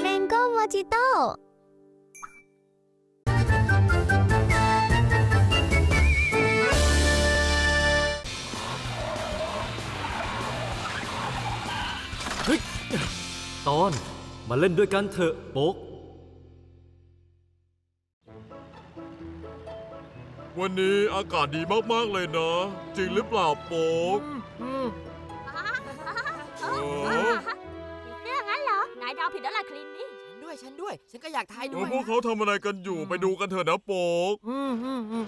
แมงโก้มอจิโต้ตอนมาเล่นด้วยกันเถอะโป๊ก วันนี้อากาศดีมาก ๆ เลยนะ จริงหรือเปล่าโป๊ก ฉันด้วยฉันด้วย ฉันก็อยากทายด้เอวอยพวกเขาทำอะไรกันอยู่ไปดูกันเถอะนะโป๊กอืมอืมอืม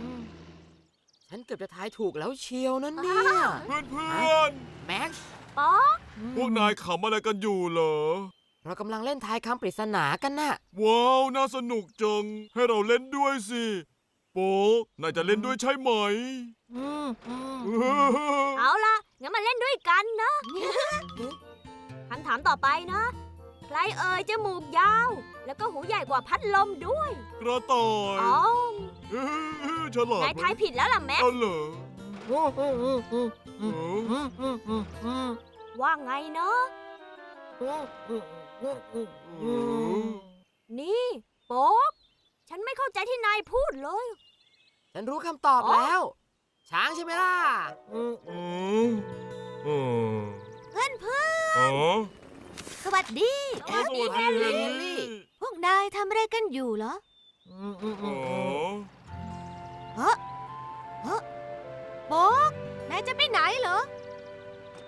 อืมฉันเกือบจะทายถูกแล้วเชียวนั่นเนี่ยเพื่อนแม็กซ์ป๊อกๆพวกนายขำอะไรกันอยู่เหรอ เรากำลังเล่นทายคำปริศนากันน่ะ ว้าว น่าสนุกจัง ให้เราเล่นด้วยสิ โป๊กนายจะเล่นด้วยใช่ไหม อืมอืมเอาล่ะงั้นมาเล่นด้วยกันนะ คำถามต่อไปนะ ใครเอ่ยจมูกยาว แล้วก็หูใหญ่กว่าพัดลมด้วย กระต่ายอ๋อเออฉลาดนายทายผิดแล้วล่ะแม็ก เอาเหรออืมอืมอืมอืมเอออืมอืมอืมอืมว่าไงเนาะอืมอืมอืมอืมเออือมนี่โป๊กฉันไม่เข้าใจที่นายพูดเลย ฉันรู้คำตอบแล้ว ช้างใช่ไหมล่ะอืมอืมเออเพื่อนเพื่อน อ๋อ สวัสดีเออสวัสดีแฮร์รี่ พวกนายทำอะไรกันอยู่เหรออืมอืมอ๋อือมโป๊กนายจะไปไหนเหรอ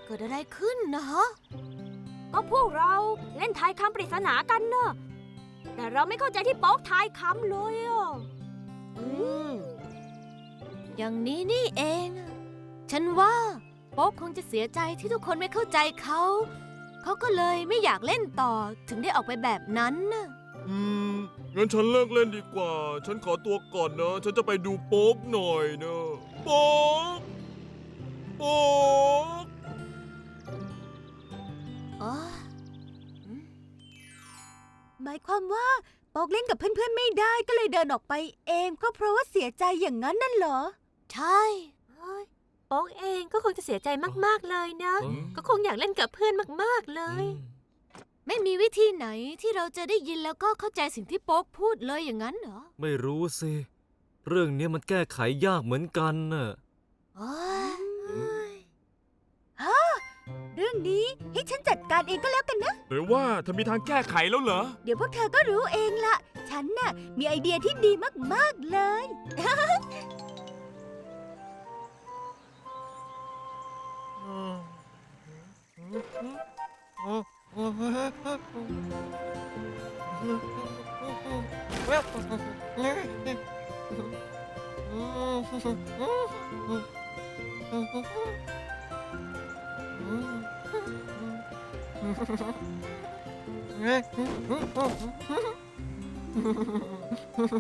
เกิดอะไรขึ้นนะฮะ ก็พวกเราเล่นทายคำปริศนากันเนอะแต่เราไม่เข้าใจที่โป๊กทายคำเลยอะอืม อย่างนี้นี่เอง ฉันว่า โป๊กคงจะเสียใจที่ทุกคนไม่เข้าใจเขา เขาก็เลยไม่อยากเล่นต่อถึงได้ออกไปแบบนั้นน่ะอืม งั้นฉันเลิกเล่นดีกว่า ฉันขอตัวก่อนนะ ฉันจะไปดูโป๊กหน่อยนะโป๊กโป๊กอ๋อหมายความว่าโป๊กเล่นกับเพื่อนๆไม่ได้ก็เลยเดินออกไปเอง ก็เพราะว่าเสียใจอย่างนั้นนั่นเหรอ ใช่ โป๊กเองก็คงจะเสียใจมากๆเลยนะเออก็คงอยากเล่นกับเพื่อนมากๆเลอืยมไม่มีวิธีไหนที่เราจะได้ยินแล้วก็เข้าใจสิ่งที่โป๊กพูดเลยอย่างนั้นเหรอไม่รู้สิ เรื่องเนี้ยมันแก้ไขยากเหมือนกันน่ะฮะเรื่องนี้ให้ฉันจัดการเองก็แล้วกันนะ หรือว่าเธอมีทางแก้ไขแล้วเหรอ เดี๋ยวพวกเธอก็รู้เองละ ฉันน่ะมีไอเดียที่ดีมากๆเลย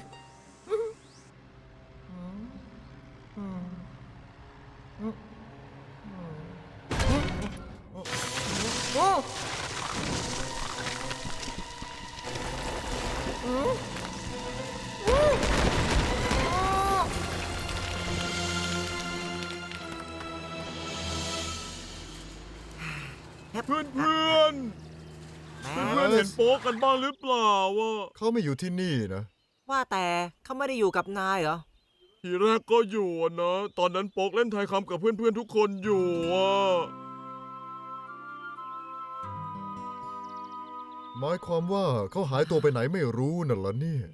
เนเพื่อนๆเห็นโป๊กกันบ้างหรือเปล่าวะเขาไม่อยู่ที่นี่นะว่าแต่เขาไม่ได้อยู่กับนายเหรอ ทีแรกก็อยู่อะนะ ตอนนั้นโป๊กเล่นทายคำกับเพื่อนๆทุกคนอยู่อะหมายความว่าเขาหายตัวไปไหนไม่รู้น่ะเหรอเนี่ย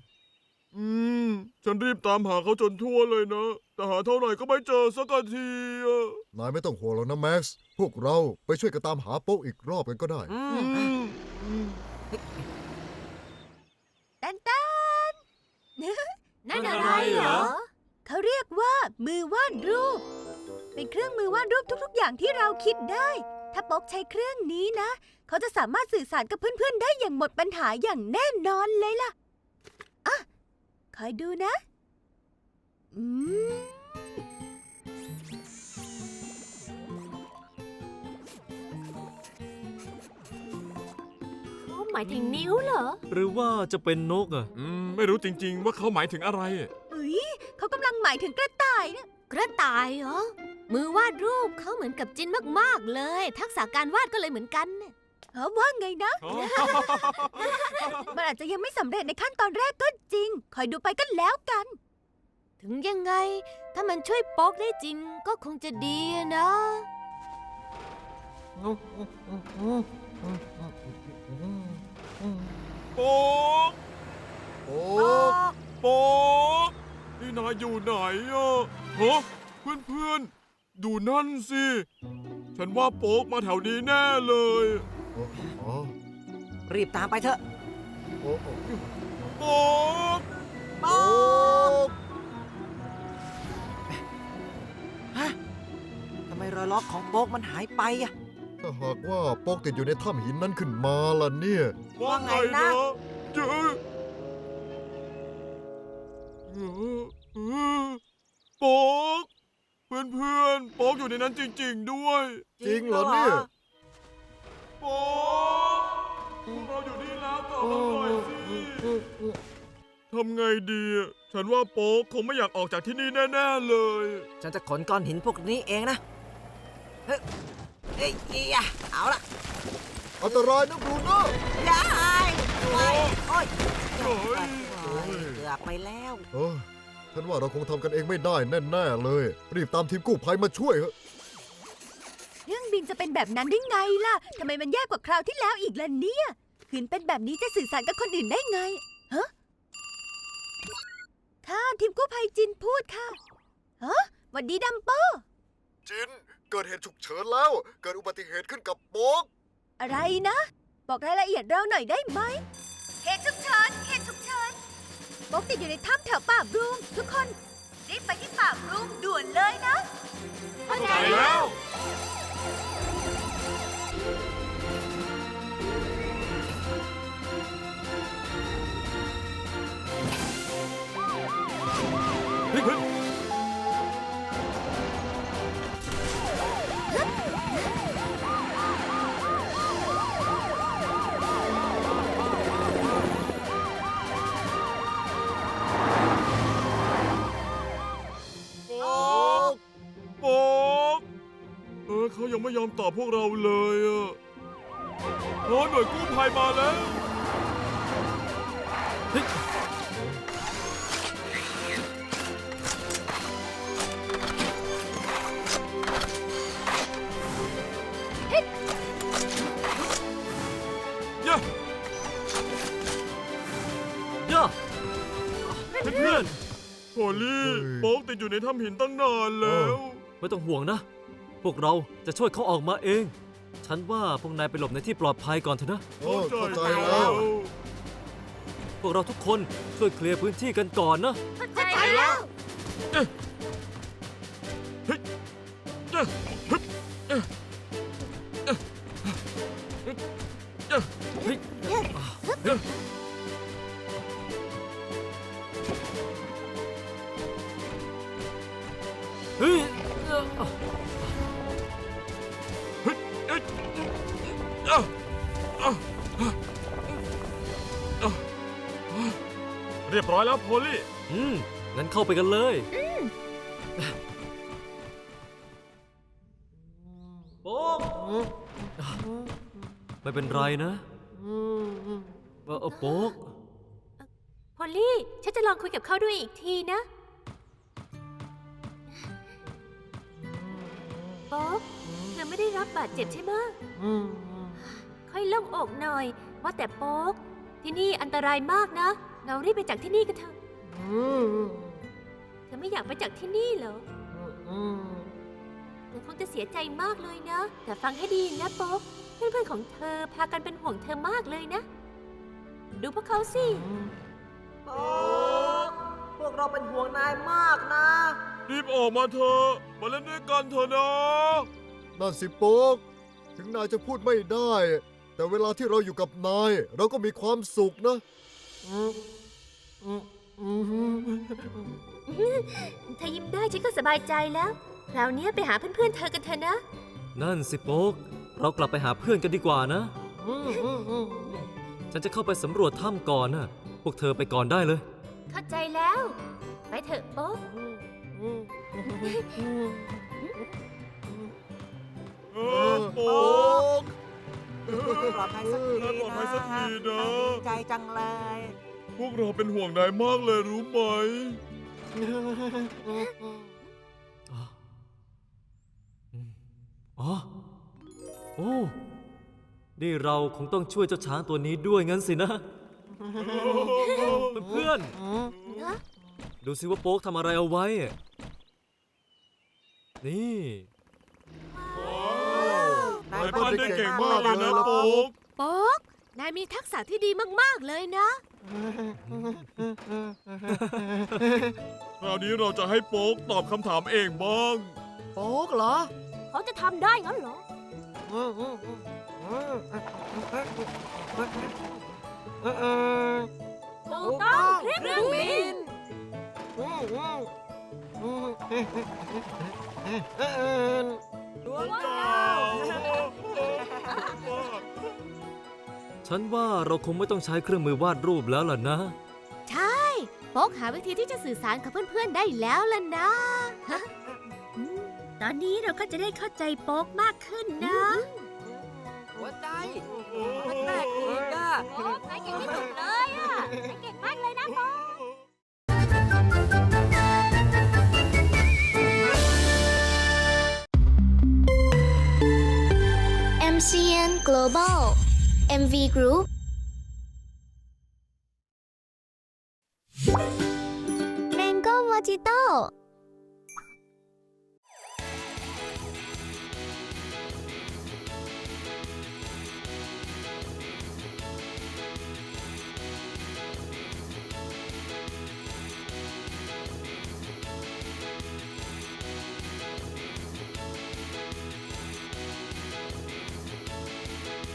อืม ฉันรีบตามหาเขาจนทั่วเลยนะ แต่หาเท่าไหร่ก็ไม่เจอสักทีอะนายไม่ต้องห่วงหรอกนะแม็กซ์ พวกเราไปช่วยกันตามหาโป๊กอีกรอบกันก็ได้ อือืมม ตันตันนั่นอะไรเหรอ เขาเรียกว่ามือวาดรูป เป็นเครื่องมือวาดรูปทุก ๆ อย่างที่เราคิดได้ ถ้าป๊อกใช้เครื่องนี้นะ เขาจะสามารถสื่อสารกับเพื่อนๆ ได้อย่างหมดปัญหาอย่างแน่นอนเลยล่ะ อะ คอยดูนะ อืม หมายถึงนิ้วเหรอ หรือว่าจะเป็นนกอะอืมไม่รู้จริง ๆ ว่าเขาหมายถึงอะไรเอ้ยเขากำลังหมายถึงกระต่ายนะกระต่ายเหรอ มือวาดรูปเขาเหมือนกับจินมากๆเลย ทักษะการวาดก็เลยเหมือนกันน่ะเออว่าไงนะ มันอาจจะยังไม่สำเร็จในขั้นตอนแรกก็จริง คอยดูไปก็แล้วกัน ถึงยังไง ถ้ามันช่วยโป๊กได้จริงก็คงจะดีอะนะโป๊กโป๊กโป๊กนี่นายอยู่ไหนอะฮะเพื่อนเพื่อนๆ ดูนั่นสิ ฉันว่าโป๊กมาแถวนี้แน่เลยอ๋อรีบตามไปเถอะโอ้โอ้โป๊กโป๊กทำไมรอยล็อกของโป๊กมันหายไปอะ ถ้าหากว่าโป๊กติดอยู่ในถ้ำหินนั้นขึ้นมาล่ะเนี่ย ว่าไงว่าไงนะนะ เจอเออเออโป๊กเพื่อนเพื่อนๆโป๊กอยู่ในนั้นจริง ๆ ด้วย จริงเหรอเนี่ย โป๊กพวกเราอยู่นี่แล้วตอบเราหน่อยสิทำไงดีอะฉันว่าโป๊กคงไม่อยากออกจากที่นี่แน่ ๆ เลย ฉันจะขนก้อนหินพวกนี้เองนะ เฮ้ย เอ้ยเอียเอาละอันตรายนะบรูโน่ยายไปโอ้ยโอ้ยโอ้ยเกือบไปแล้วเออฉันว่าเราคงทำกันเองไม่ได้แน่ๆเลย รีบตามทีมกู้ภัยมาช่วยเถอะเรื่องบินจะเป็นแบบนั้นได้ไงล่ะทำไมมันแย่กว่าคราวที่แล้วอีกล่ะเนี่ยขืนเป็นแบบนี้จะสื่อสารกับคนอื่นได้ไงฮะค่ะทีมกู้ภัยจินพูดค่ะฮะหวัดดีดัมเปอร์จิน เกิดเหตุฉุกเฉินแล้ว เกิดอุบัติเหตุขึ้นกับโป๊ก อะไรนะ บอกรายละเอียดเราหน่อยได้ไหมเหตุฉุกเฉินเหตุฉุกเฉินโป๊กติดอยู่ในถ้ำแถวป่าบรูมทุกคนรีบไปที่ป่าบรูมด่วนเลยนะ เข้าใจแล้ว อมตอบพวกเราเลยอะโอ้หน่วยกู้ภัยมาแล้วเย้ย่าเพื่อนโฮลี่โป๊กติดอยู่ในถ้ำหินตั้งนานแล้วๆไม่ต้องห่วงนะ พวกเราจะช่วยเขาออกมาเอง ฉันว่าพวกนายไปหลบในที่ปลอดภัยก่อนเถอะนะ โอ้เข้าใจแล้ว พวกเราทุกคนช่วยเคลียร์พื้นที่กันก่อนนะ เข้าใจแล้วเฮ้ย เฮ้ยเอ่อเรียบร้อยแล้วโพลี่ อืม งั้นเข้าไปกันเลย โป๊กไม่เป็นไรนะเออเออโป๊กพอลลี่ ฉันจะลองคุยกับเขาด้วยอีกทีนะโป๊กเธอไม่ได้รับบาดเจ็บใช่ไหมะค่อยโล่งอกหน่อย ว่าแต่โป๊ก ที่นี่อันตรายมากนะ เรารีบไปจากที่นี่กันเถอะเธอไม่อยากไปจากที่นี่เหรอเธอคงจะเสียใจมากเลยนะ แต่ฟังให้ดีนะโป๊ก เพื่อนๆของเธอพากันเป็นห่วงเธอมากเลยนะ ดูพวกเขาสิโป๊กพวกเราเป็นห่วงนายมากนะ รีบออกมาเถอะ มาเล่นด้วยกันเถอะนะนั่นสิโป๊ก ถึงนายจะพูดไม่ได้ แต่เวลาที่เราอยู่กับนาย เราก็มีความสุขนะเธอยิ้มได้ฉันก็สบายใจแล้วคราวนี้ไปหาเพื่อนๆเธอกันเถอะนะ นั่นสิโป๊ก เรากลับไปหาเพื่อนกันดีกว่านะ ฉันจะเข้าไปสำรวจถ้ำก่อนนะพวกเธอไปก่อนได้เลย เข้าใจแล้ว ไปเถอะโป๊กเออโป๊กก ปลอดภัยสักทีปลอดภัยสักทีนะ ดีใจจังเลย พวกเราเป็นห่วงนายมากเลยรู้ไหมอ๋ออืมอ๋อ โอ้ นี่เราคงต้องช่วยเจ้าช้างตัวนี้ด้วยงั้นสินะ เพื่อนๆดูสิว่าโป๊กทำอะไรเอาไว้ นี่ นายปั้นได้เก่งมากเลยนะโป๊กโป๊กนายมีทักษะที่ดีมาก ๆ เลยนะ คราวนี้เราจะให้โป๊กตอบคำถามเองบ้าง โป๊กเหรอ เขาจะทำได้งั้นเหรอ ถูกต้องเครื่องบิน ดวงว้าดาววฉันว่าเราคงไม่ต้องใช้เครื่องมือวาดรูปแล้วล่ะนะ ใช่โป๊กหาวิธีที่จะสื่อสารกับเพื่อนๆได้แล้วล่ะนะฮะอืมตอนนี้เราก็จะได้เข้าใจโป๊กมากขึ้นนะ หัวใจมันแรกอีกอะ โอ้นายเก่งที่สุ MV Group